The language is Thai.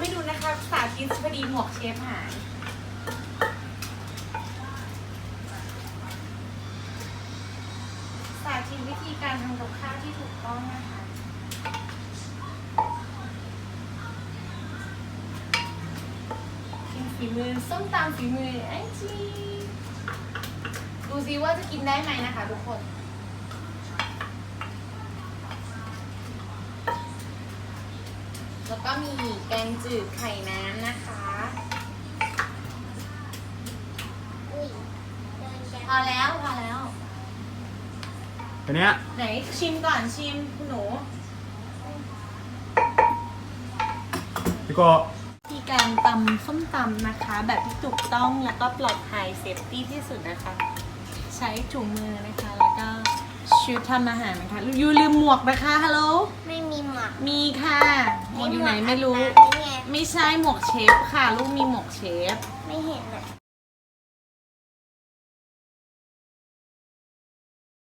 ให้ดูนะคะสาธิตพอดีหมวกเชฟหายสาธิตวิธีการทำกับข้าวที่ถูกต้องนะคะ กินฝีมือส้มตำฝีมือไอจีดูซิว่าจะกินได้ไหมนะคะทุกคน แล้วก็มีแกงจืดไข่น้ำนะคะ อุ้ยโดนแกพอแล้วพอแล้ว อันเนี้ยไหนชิมก่อนชิมคุณหนูพี่โกวิธีการตำส้มตำนะคะ แบบที่ถูกต้องแล้วก็ปลอดภัยเซฟตี้ที่สุดนะคะ ใช้ถุงมือนะคะ แล้วก็ชุดทำอาหารนะคะยูลืมหมวกนะคะฮัลโหลไม่มีหมวก มีค่ะหมวกอยู่ไหนไม่รู้ นี่ไงไม่ใช่หมวกเชฟค่ะ ลูกมีหมวกเชฟ ไม่เห็นอะ